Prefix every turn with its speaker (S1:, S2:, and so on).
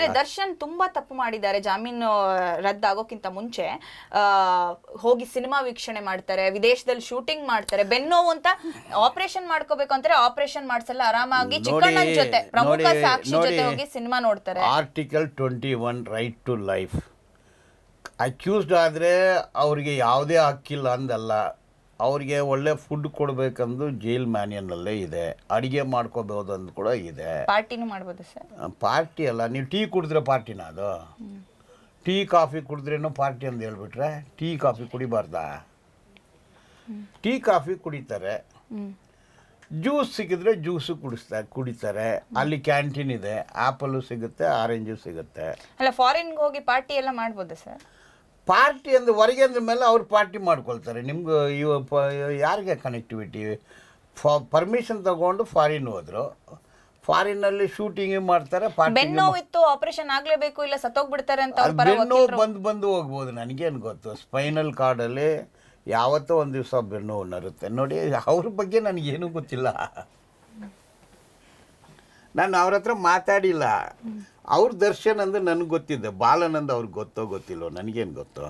S1: ಆದ್ರೆ ದರ್ಶನ್ ತುಂಬಾ ತಪ್ಪು ಮಾಡಿದ್ದಾರೆ. ಜಾಮೀನು ರದ್ದಾಗೋಕ್ಕಿಂತ ಮುಂಚೆ ಹೋಗಿ ಸಿನಿಮಾ ವೀಕ್ಷಣೆ ಮಾಡ್ತಾರೆ ವಿದೇಶದಲ್ಲಿ ಶೂಟಿಂಗ್ ಮಾಡ್ತಾರೆ. ಬೆನ್ನೋವು ಅಂತ ಆಪರೇಷನ್ ಮಾಡ್ಕೋಬೇಕು ಅಂತಾರೆ ಆಪರೇಷನ್ ಮಾಡ್ಸಲ್ಲ. ಆರಾಮಾಗಿ ಚಿಕ್ಕಣ್ಣನ ಜೊತೆ ಪ್ರಮುಖ ಸಾಕ್ಷಿ ಜೊತೆ ಹೋಗಿ ಸಿನಿಮಾ ನೋಡ್ತಾರೆ.
S2: Article twenty one right to life. Accused ಆದರೆ ಅವ್ರಿಗೆ ಯಾವುದೇ ಹಕ್ಕಿಲ್ಲ ಅಂದಲ್ಲ. ಅವ್ರಿಗೆ ಒಳ್ಳೆ ಫುಡ್ ಕೊಡಬೇಕಂದು ಜೈಲ್ ಮ್ಯಾನ್ಯನಲ್ಲೇ ಇದೆ. ಅಡುಗೆ ಮಾಡ್ಕೋಬಹುದು ಅಂದು ಕೂಡ ಇದೆ.
S1: ಪಾರ್ಟಿನೂ ಮಾಡ್ಬೋದು ಸರ್.
S2: ಪಾರ್ಟಿ ಅಲ್ಲ ನೀವು ಟೀ ಕುಡಿದ್ರೆ ಪಾರ್ಟಿನ ಅದು? ಟೀ ಕಾಫಿ ಕುಡಿದ್ರೇನು ಪಾರ್ಟಿ ಅಂತ ಹೇಳ್ಬಿಟ್ರೆ ಟೀ ಕಾಫಿ ಕುಡಿಬಾರ್ದಾ? ಟೀ ಕಾಫಿ ಕುಡಿತಾರೆ. ಜ್ಯೂಸ್ ಸಿಕ್ಕಿದ್ರೆ ಜ್ಯೂಸು ಕುಡಿಸ್ತಾರೆ ಕುಡಿತಾರೆ. ಅಲ್ಲಿ ಕ್ಯಾಂಟೀನ್ ಇದೆ ಆ್ಯಪಲ್ಲು ಸಿಗುತ್ತೆ ಆರೆಂಜು ಸಿಗುತ್ತೆ.
S1: ಅಲ್ಲ ಫಾರಿನ್ಗೆ ಹೋಗಿ ಪಾರ್ಟಿ ಎಲ್ಲ ಮಾಡ್ಬೋದಾ ಸರ್?
S2: ಪಾರ್ಟಿ ಅಂದ್ರೆ ಹೊರಗೆ ಅಂದ್ರ ಮೇಲೆ ಅವ್ರು ಪಾರ್ಟಿ ಮಾಡ್ಕೊಳ್ತಾರೆ. ನಿಮ್ಗೆ ಇವ ಪ ಯಾರಿಗೆ ಕನೆಕ್ಟಿವಿಟಿ ಫಾ ಪರ್ಮಿಷನ್ ತಗೊಂಡು ಫಾರಿನ್ ಹೋದರು. ಫಾರಿನಲ್ಲಿ ಶೂಟಿಂಗ್ ಮಾಡ್ತಾರೆ ಪಾರ್ಟಿ
S1: ಬೆನ್ನೋವು ಇತ್ತು ಆಪರೇಷನ್ ಆಗಲೇಬೇಕು ಇಲ್ಲ ಸತ್ತೋಗ್ಬಿಡ್ತಾರೆ ಅಂತ ಅವ್ರ ಪರ
S2: ಬೆನ್ನು
S1: ವಕೀಲ್ರು-
S2: ಬಂದು ಬಂದು ಹೋಗ್ಬೋದು ನನಗೇನು ಗೊತ್ತು. ಸ್ಪೈನಲ್ ಕಾರ್ಡಲ್ಲಿ ಯಾವತ್ತೋ ಒಂದು ದಿವಸ ಬೆನ್ನೋವು ನರುತ್ತೆ. ನೋಡಿ ಅವ್ರ ಬಗ್ಗೆ ನನಗೇನು ಗೊತ್ತಿಲ್ಲ. ನಾನು ಅವ್ರ ಹತ್ರ ಮಾತಾಡಿಲ್ಲ. ಅವ್ರ ದರ್ಶನ್ ಅಂದ್ರೆ ನನಗೆ ಗೊತ್ತಿದೆ ಬಾಲನಂದ್ ಅವ್ರಿಗೆ ಗೊತ್ತೋ ಗೊತ್ತಿಲ್ಲೋ ನನಗೇನು ಗೊತ್ತು?